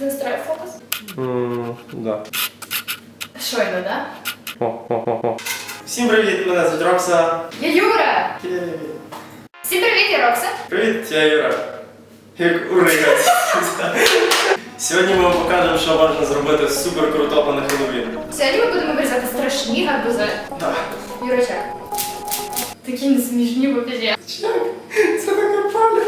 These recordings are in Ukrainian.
Ти настроїв фокус? М, Да. Щойно, да? О, о, о, о. Всім привіт, мене звуть Рокса. Я Юра! Всім привіт, я Рокса. Привіт, я Юра. Як Урига. Сьогодні ми вам покажемо, що можна зробити супер круто на Хеллоуін. Сьогодні ми будемо вирізати страшні гарбузи. Да. Юрочек. Такі несмішні попізі. Це таке паля.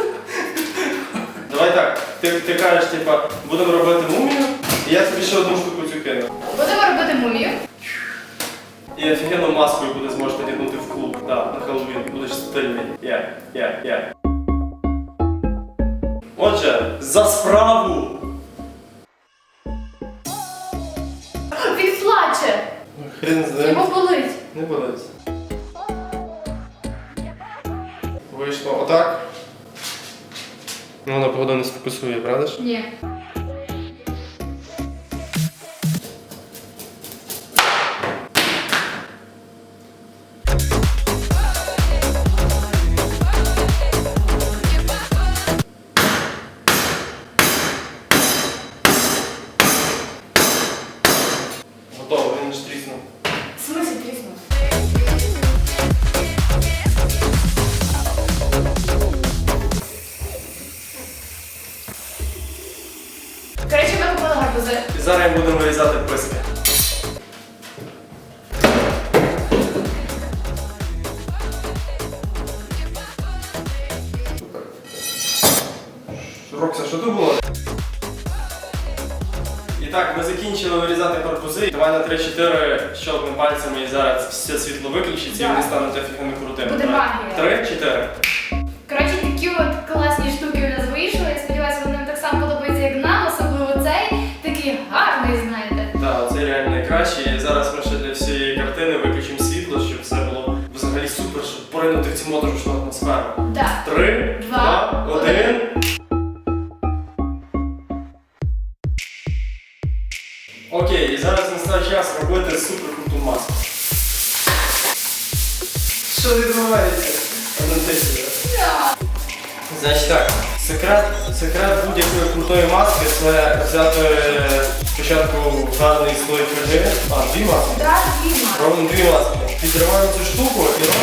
Давай так, ти, ти кажеш, типа, будемо робити мумію, і я тобі ще одну штуку цю кину. Будемо робити мумію. І офігенну маску яку ти зможеш надягнути в клуб. Да, на Хеллоуін. Будеш стильний. Я, я, я. Отже, за справу! Він плаче. Хрен з ним. Його болить. Не болить. Вийшло отак. Ну, вона походу не сфокусує, правда ж? Ні. І так, ми закінчили вирізати корпузи. Давай на 3-4 щелкнемо пальцями і зараз все світло виключиться і вони стануть офігенно крутими. Буде магія. 3-4. Коротше, такі от класні штуки у нас вийшли. Я сподіваюся, вони так само подобаються, як нам, особливо цей. Такий гарний, знаєте. Так, це реально найкраще. І зараз ми ще для всієї картини виключимо світло, щоб все було взагалі супер, щоб поринути в цю моторошну атмосферу. Да. Три, два, один. Окей, і зараз настав час робити супер круту маску. Що відбувається? Анастасія? Значить так, секрет, секрет будь-якої крутої маски це взяти спочатку гарний слой фольги, а дві маски. Да. Робимо дві маски. Підриваємо цю штуку і робимо.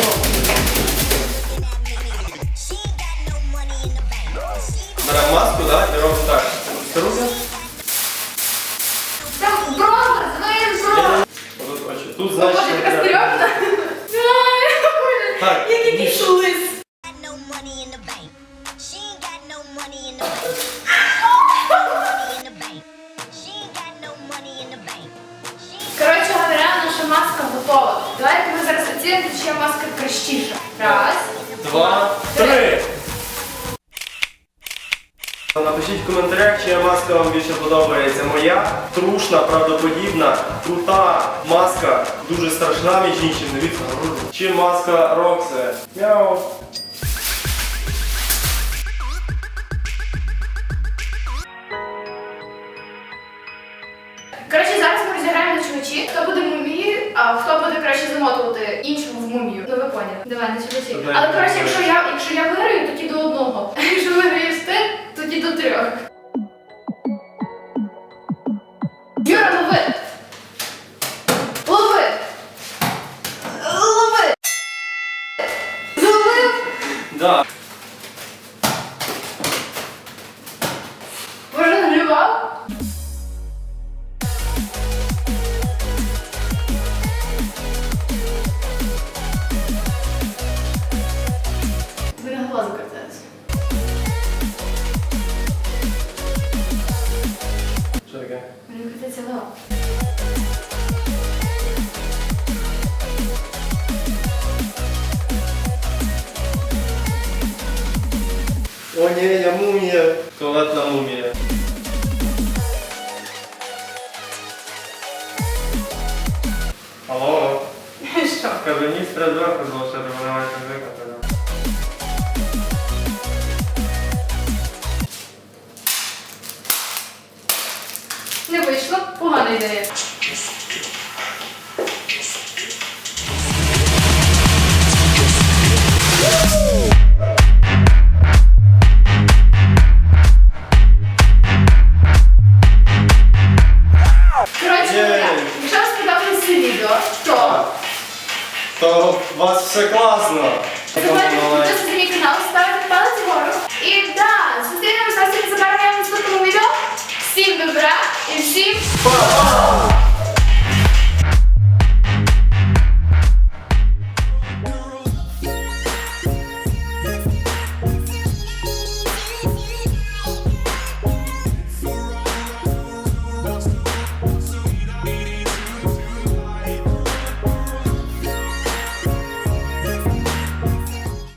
Got no money in the bank. She ain't Коротше говоря, наша маска готова. Давайте ми зараз оцінимо, чия маска кращіша. Раз. Два, три. Напишіть в коментарях, чия маска вам більше подобається. Моя трушна, правдоподібна, крута маска, дуже страшна між іншим, дивіться. Чи маска Роксе. Мяу. Коротше, зараз ми розіграємо на чувачі. Хто буде мумії, а хто буде краще замотувати іншого в мумію. Ну ви поняли. Давай на чувачі. Але коротше, якщо я, якщо я виграю, тоді до одного. Да. Може, нагрівав? Ви. Що таке? Мені картається голова. О ні, я мумія. Туалетна мумія. Алло. Що? Кажу, ніч треба зверху залишити, бо немає чим виконати. Не вийшло? Погана ідея. Класно. Підписатися на мій канал, ставити палець вгору. І да, зустрінемося зовсім забарвляємо наступному відео. Всім добра і всім Па-па!